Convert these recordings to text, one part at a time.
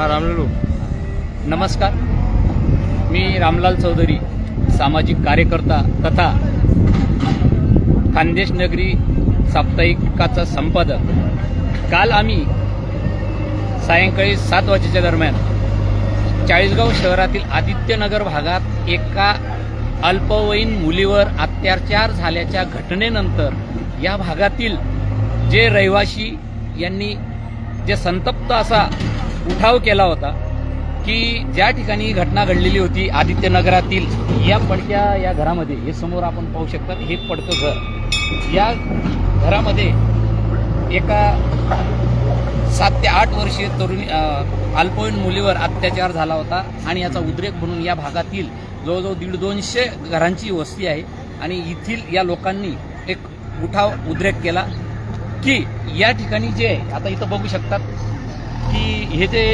हां रामलालू. नमस्कार. मी रामलाल चौधरी सामाजिक कार्यकर्ता तथा खानदेश नगरी साप्ताहिकाचा संपादक. काल आम्ही सायंकाळी सात वाजेच्या दरम्यान चाळीसगाव शहरातील आदित्यनगर भागात एका अल्पवयीन मुलीवर अत्याचार झाल्याच्या घटनेनंतर या भागातील जे रहिवाशी यांनी जे संतप्त असा उठाव केला होता की ज्या ठिकाणी ही घटना घडलेली होती आदित्यनगरातील या पडक्या या घरामध्ये हे समोर आपण पाहू शकता हे पडकं घर. या घरामध्ये एका सात ते आठ वर्षीय तरुणी अल्पवयीन मुलीवर अत्याचार झाला होता आणि याचा उद्रेक म्हणून या भागातील जवळजवळ दीड दोनशे घरांची वस्ती आहे आणि येथील या लोकांनी एक उठाव उद्रेक केला की या ठिकाणी जे आहे, आता इथं बघू शकतात की हे जे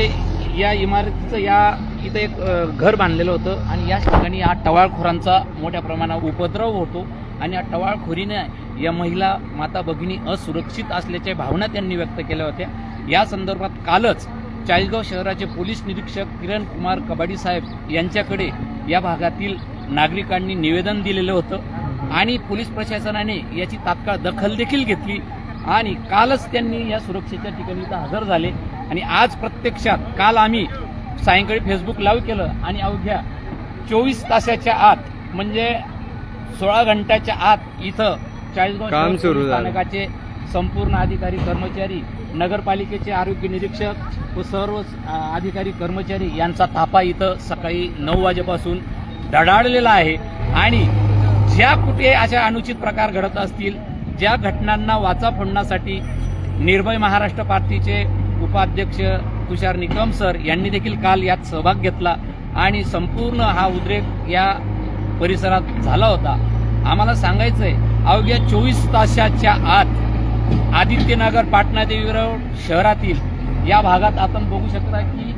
या इमारतीचं या इथं एक घर बांधलेलं होतं आणि याच ठिकाणी या टवाळखोरांचा मोठ्या प्रमाणात उपद्रव होतो आणि या टवाळखोरीने या महिला माता भगिनी असुरक्षित असल्याच्या भावना त्यांनी व्यक्त केल्या होत्या. या संदर्भात कालच चाळीसगाव शहराचे पोलीस निरीक्षक किरण कुमार कबाडी साहेब यांच्याकडे या भागातील नागरिकांनी निवेदन दिलेलं होतं आणि पोलीस प्रशासनाने याची तात्काळ दखल देखील घेतली आणि कालच त्यांनी या सुरक्षेच्या ठिकाणी इथं हजर झाले. आणि आज प्रत्यक्षात काल आम्ही सायंकाळी फेसबुक लाईव्ह केलं आणि अवघ्या चोवीस तासाच्या आत म्हणजे सोळा घंट्याच्या आत इथं चाळीसगाव. स्थानकाचे संपूर्ण अधिकारी कर्मचारी नगरपालिकेचे आरोग्य निरीक्षक व सर्व अधिकारी कर्मचारी यांचा ताफा इथं सकाळी नऊ वाजेपासून धडाडलेला आहे आणि ज्या कुठे अशा अनुचित प्रकार घडत असतील ज्या घटनांना वाचा फोडण्यासाठी निर्भय महाराष्ट्र पार्टीचे उपाध्यक्ष तुषार निकम सर यांनी देखील काल यात सहभाग घेतला आणि संपूर्ण हा उद्रेक या परिसरात झाला होता. आम्हाला सांगायचंय अवघ्या चोवीस तासाच्या आत आदित्यनगर पाटणादेवी रोड शहरातील या भागात आपण बघू शकता की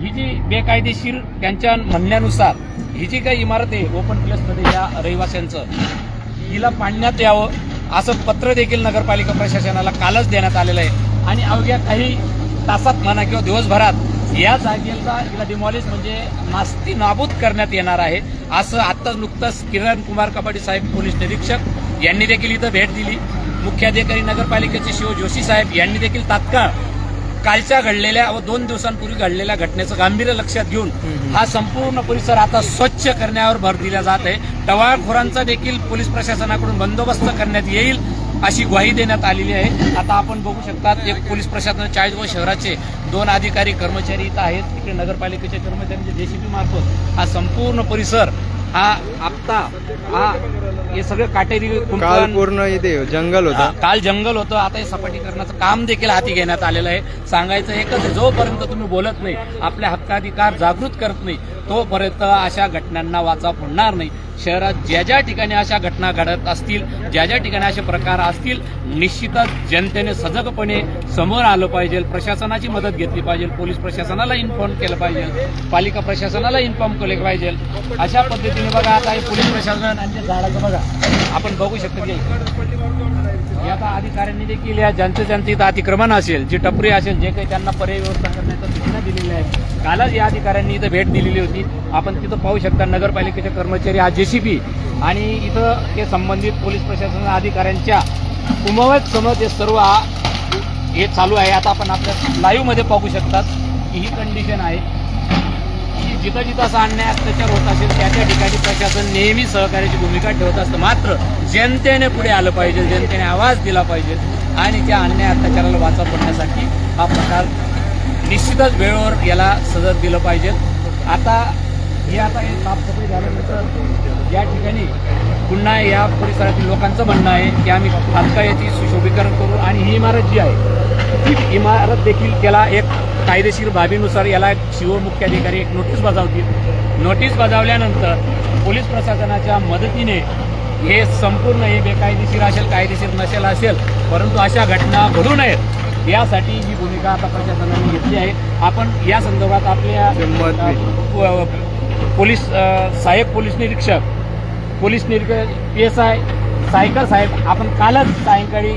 ही जी बेकायदेशीर त्यांच्या म्हणण्यानुसार ही जी काही इमारत आहे ओपन प्लेसमध्ये या रहिवाशांचं हिला पाडण्यात यावं असं पत्र देखील नगरपालिका प्रशासनाला कालच देण्यात आलेलं आहे. आणि अवघ्या काही तासात म्हणा किंवा दिवसभरात या जागेचा हिला डिमॉलिश म्हणजे नास्ती नाबूद करण्यात येणार आहे. असं आत्ताच नुकतंच किरण कुमार कपाडी साहेब पोलीस निरीक्षक यांनी देखील इथं भेट दिली. मुख्याधिकारी नगरपालिकेचे शिव जोशी साहेब यांनी देखील तात्काळ कालच्या घडलेल्या व दोन दिवसांपूर्वी घडलेल्या घटनेचं गांभीर्य लक्षात घेऊन हा संपूर्ण परिसर आता स्वच्छ करण्यावर भर दिला जात आहे. टवाळखोरांचा देखील पोलीस प्रशासनाकडून बंदोबस्त करण्यात येईल. अशी ग्वाही देण्यात आलेली आहे. आता आपण बघू शकतात एक पोलीस प्रशासन चाळीसगाव शहराचे दोन अधिकारी कर्मचारी इथं आहेत. तिकडे नगरपालिकेच्या कर्मचाऱ्यांचे जेसीबी मार्फत हा संपूर्ण परिसर हा आत्ता हा हे सगळं काटेरी काल पूर्ण इथे जंगल होता. काल जंगल होतं. आता हे सपाटीकरणाचं काम देखील हाती घेण्यात आलेलं आहे. सांगायचं एकच जोपर्यंत तुम्ही बोलत नाही आपल्या हक्काधिकार जागृत करत नाही तोपर्यंत अशा घटनांना वाचा फोडणार नाही. शहरात ज्या ज्या ठिकाणी अशा घटना घडत असतील ज्या ज्या ठिकाणी असे प्रकार असतील निश्चितच जनतेने सजगपणे समोर आलं पाहिजे. प्रशासनाची मदत घेतली पाहिजे. पोलीस प्रशासनाला इन्फॉर्म केलं पाहिजे. पालिका प्रशासनाला इन्फॉर्म केलं पाहिजे. अशा पद्धतीने बघा आता हे पोलीस प्रशासन आणि झाडाचं बघा. आपण बघू शकतो या आता अधिकाऱ्यांनी देखील या ज्यांचं ज्यांचं इथं अतिक्रमण असेल जी टपरी असेल जे काही त्यांना पर्याय व्यवस्था करण्याच्या सूचना दिलेल्या आहेत कालच या अधिकाऱ्यांनी इथं भेट दिलेली होती. आपण तिथं पाहू शकता नगरपालिकेचे कर्मचारी हा जेसीबी आणि इथं ते संबंधित पोलीस प्रशासन अधिकाऱ्यांच्या कुमवत समोर ते सर्व हा हे चालू आहे. आता आपण आपल्या लाईव्हमध्ये पाहू शकतात की ही कंडिशन आहे. जिथं जिथं असा अन्याय अत्याचार होत असेल त्या त्या ठिकाणी प्रशासन नेहमी सहकार्याची भूमिका ठेवत असतं. मात्र जनतेने पुढे आलं पाहिजे जनतेने आवाज दिला पाहिजे आणि त्या अन्याय अत्याचाराला वाचा पडण्यासाठी हा प्रकार निश्चितच वेळेवर याला सजग दिलं पाहिजे. आता हे आता हे साफसफाई झाल्यानंतर या ठिकाणी पुन्हा या परिसरातील लोकांचं म्हणणं आहे की आम्ही तात्काळ याची सुशोभीकरण करू आणि ही इमारत जी आहे ती इमारत देखील त्याला एक कायदेशीर बाबीनुसार याला एक शिव मुख्याधिकारी एक नोटीस बजावतील. नोटीस बजावल्यानंतर पोलीस प्रशासनाच्या मदतीने हे संपूर्ण हे बेकायदेशीर असेल कायदेशीर नसेल असेल परंतु अशा घटना घडू नयेत यासाठी ही भूमिका आता प्रशासनाने घेतली आहे. आपण या संदर्भात आपल्या पोलीस सहाय्यक पोलीस निरीक्षक पोलीस निरीक्षक पी एस आय सायकर साहेब आपण कालच सायंकाळी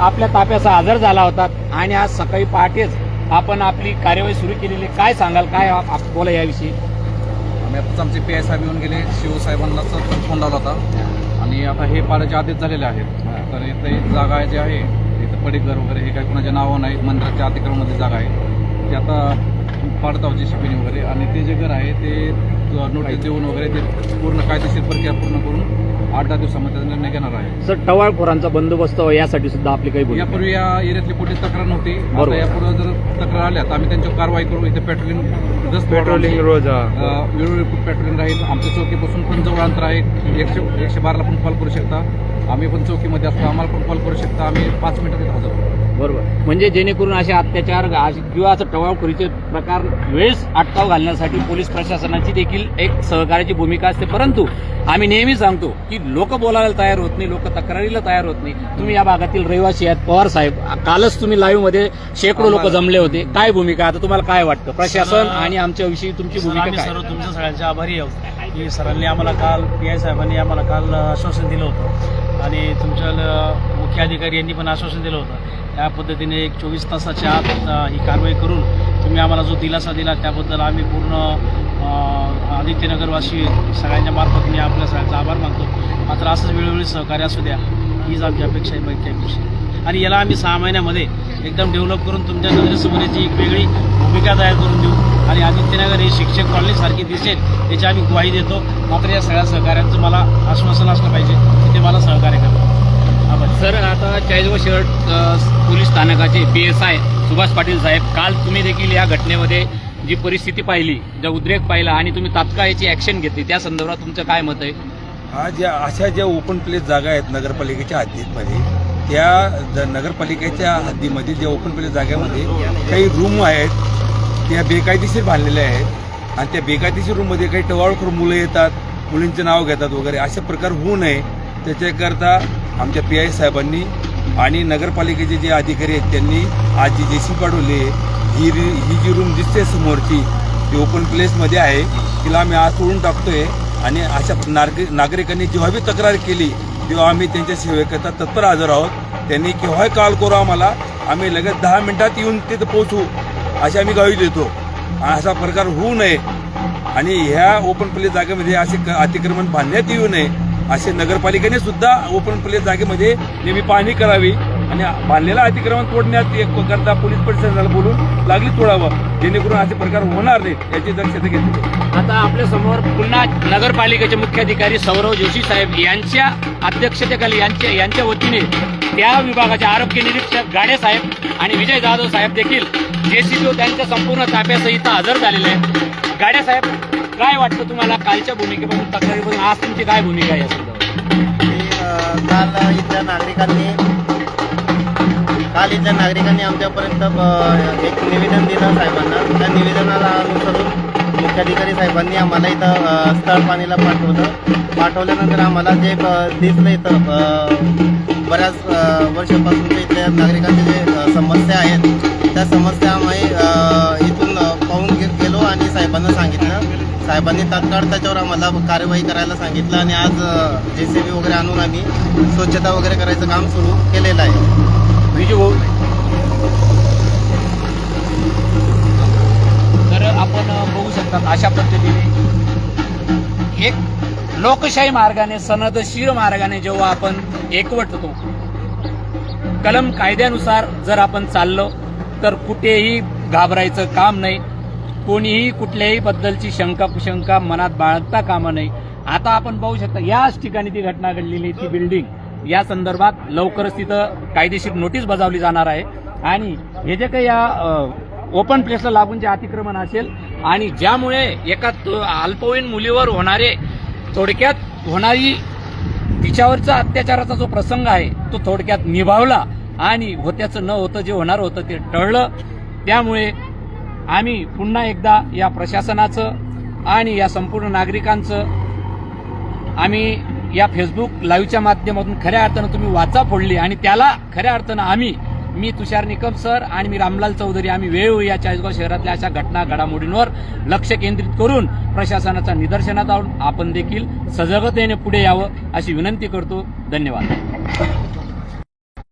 आपल्या ताफ्याचा हजर झाला होता आणि आज सकाळी पहाटेच आपण आपली कार्यवाही सुरू केलेली. काय सांगाल? काय आप- बोला याविषयी. आम्ही आताच आमचे पी आय साहेब येऊन गेले शिवसाहेबांनाच फोन लावला होता. आणि आता हे पाण्याचे आदेश झालेले आहेत. तर इथे जागा जी आहे इथं पडीकर वगैरे हे काही कोणाच्या नावं नाही मंदिराच्या अतिक्रमणामध्ये जागा आहे. ते आता पाडतावची शिपिनी वगैरे आणि ते नोटीस देऊन वगैरे ते पूर्ण कायदेशीर प्रक्रिया पूर्ण करून आठ दहा दिवसामध्ये त्याचा निर्णय घेणार आहे. सर टवाळखोरांचा बंदोबस्त यासाठी सुद्धा आपली काही भूमिका. यापूर्वी या एरियातली कुठे तक्रार नव्हती. बरोबर. आता यापुढे जर तक्रार आल्या तर आम्ही त्यांच्यावर कारवाई करू. इथे पेट्रोलिंग जस्ट पेट्रोलिंग रोज. वेळोवेळी पेट्रोलिंग राहील. आमच्या चौकीपासून पण जवळ अंतर आहे. एकशे एकशे बाराला पण कॉल करू शकता. आम्ही पण चौकीमध्ये असतो आम्हाला पण कॉल करू शकता. आम्ही पाच मिनिटात हजर होतो. बरोबर. म्हणजे जेणेकरून असे अत्याचार किंवा असं टवाळखोरीचे प्रकार वेळेस अटकाव घालण्यासाठी पोलीस प्रशासनाची देखील एक सहकार्याची भूमिका असते. परंतु आम्ही नेहमी सांगतो की लोक बोलायला तयार होत नाही लोक तक्रारीला तयार होत नाही. तुम्ही या भागातील रहिवासी आहेत. पवार साहेब कालच तुम्ही लाईव्हमध्ये शेकडो लोक जमले होते. काय भूमिका? आता तुम्हाला काय वाटतं? प्रशासन आणि आमच्याविषयी तुमची सर, भूमिका आम्ही काय? सर्व तुमच्या सगळ्यांचे आभारी आहोत. की सरांनी आम्हाला काल पी आय साहेबांनी आम्हाला काल आश्वासन दिलं होतं. आणि तुमच्या मुख्याधिकारी मुख्य अधिकारी यांनी पण आश्वासन दिलं होतं. त्या पद्धतीने एक चोवीस तासाच्या आत ही कारवाई करून तुम्ही आम्हाला जो दिलासा दिला त्याबद्दल आम्ही पूर्ण आदित्यनगरवासी सगळ्यांच्या मार्फत मी आपल्या सगळ्यांचा आभार मानतो. मात्र असंच वेळोवेळी सहकार्य असू द्या हीच आमची अपेक्षा आहे बाकी अपेक्षा आणि याला आम्ही सहा महिन्यामध्ये एकदम डेव्हलप करून तुमच्या नजरेसमोर याची एक वेगळी भूमिका तयार करून देऊ. आदित्यनगर ही शिक्षक कॉलनीसारखी दिसेल याची आम्ही ग्वाही देतो. मात्र या सगळ्या सहकार्यांचं मला आश्वासन असलं पाहिजे की ते मला सहकार्य करतात. सर आता चाळीसगाव शहर पोलीस स्थानकाचे P S I Subhash Patil साहेब काल तुम्ही देखील या घटनेमध्ये जी परिस्थिती पाहिली जो उद्रेक पाहिला आणि तुम्ही तात्काळ याची ऍक्शन घेतली त्या संदर्भात तुमचं काय मत आहे? हा ज्या अशा ज्या ओपन प्लेस जागा आहेत नगरपालिकेच्या हद्दीमध्ये त्या नगरपालिकेच्या हद्दीमध्ये ज्या ओपन प्लेस जागेमध्ये काही रूम आहेत त्या बेकायदेशीर बांधलेल्या आहेत. आणि त्या बेकायदेशीर रूममध्ये काही टवाळखोर मुलं येतात मुलींचं नाव घेतात वगैरे असे प्रकार होऊ नये. त्याच्याकरता आमच्या पी आय साहेबांनी आणि नगरपालिकेचे जे अधिकारी आहेत त्यांनी आज जी जे सी पाठवली ही ही जी रूम दिसते समोरची ती ओपन प्लेसमध्ये आहे. तिला आम्ही आज तोडून टाकतोय आणि अशा नागरिक नागरिकांनी जेव्हा बी तक्रार केली तेव्हा आम्ही त्यांच्या सेवेकरता तत्पर हजर आहोत. त्यांनी केव्हाही कॉल करू आम्हाला. आम्ही लगेच दहा मिनिटात येऊन तिथं पोहोचू. अशी आम्ही गावी देतो. असा प्रकार होऊ नये. आणि ह्या ओपन प्ले जागेमध्ये असे क- अतिक्रमण बांधण्यात येऊ नये असे नगरपालिकेने सुद्धा ओपन प्ले जागेमध्ये नेहमी पाहणी करावी. आणि बांधलेलं अतिक्रमण तोडण्यात एक करता पोलीस प्रशासनाला बोलून लागली तोडावं. जेणेकरून असे प्रकार होणार नाहीत याची दक्षता घेतली आता आपल्यासमोर पुन्हा नगरपालिकेचे मुख्याधिकारी सौरव जोशी साहेब यांच्या अध्यक्षतेखाली यांच्या यांच्या वतीने त्या विभागाचे आरोग्य निरीक्षक गाडे साहेब आणि विजय जाधव साहेब देखील जेसीबी त्यांच्या संपूर्ण ताफ्यासहित हजर झालेले आहे गाड्या साहेब काय वाटतं तुम्हाला कालच्या भूमिकेपासून तक्रारीपासून आज तुमची काय भूमिका आहे या संदर्भात? काल इथल्या नागरिकांनी काल इथल्या नागरिकांनी आमच्यापर्यंत एक निवेदन दिलं साहेबांना. त्या निवेदनाला अनुसरून मुख्याधिकारी साहेबांनी आम्हाला इथं स्थळ पाणीला पाठवलं. पाठवल्यानंतर आम्हाला जे दिसलं इथं बऱ्याच वर्षापासून इथल्या नागरिकांच्या जे समस्या आहेत त्या समस्या आम्ही इथून पाहून घेत गेलो आणि साहेबांना सांगितलं. साहेबांनी तात्काळ त्याच्यावर आम्हाला कार्यवाही करायला सांगितलं आणि आज जे सी बी वगैरे आणून आम्ही स्वच्छता वगैरे करायचं काम सुरू केलेलं आहे. विजू भाऊ. तर आपण बघू शकतात अशा पद्धतीने एक लोकशाही मार्गाने सनदशीर मार्गाने जेव्हा आपण एकवटतो कलम कायद्यानुसार जर आपण चाललो तर कुठेही घाबरायचं काम नाही. कोणीही कुठल्याही बद्दलची शंका कुशंका मनात बाळगता कामा नाही आता आपण पाहू शकता याच ठिकाणी ती घटना घडलेली ती बिल्डिंग या संदर्भात लवकरच तिथं कायदेशीर नोटीस बजावली जाणार आहे. आणि हे जे काही या ओपन प्लेसला लागून जे अतिक्रमण असेल आणि ज्यामुळे एका अल्पवयीन मुलीवर होणारे थोडक्यात होणारी तिच्यावरचा अत्याचाराचा जो प्रसंग आहे तो थोडक्यात निभावला. आणि होत्याचं न होतं जे होणार होतं ते टळलं. त्यामुळे आम्ही पुन्हा एकदा या प्रशासनाचं आणि या संपूर्ण नागरिकांचं आम्ही या फेसबुक लाईव्हच्या माध्यमातून खऱ्या अर्थानं तुम्ही वाचा फोडली आणि त्याला खऱ्या अर्थानं आम्ही मी तुषार निकम सर आणि मी रामलाल चौधरी आम्ही वेळोवेळी या चाळीसगाव शहरातल्या अशा घटना घडामोडींवर लक्ष केंद्रित करून प्रशासनाच्या निदर्शनात आणून आपण देखील सजगतेने पुढे यावं अशी विनंती करतो. धन्यवाद.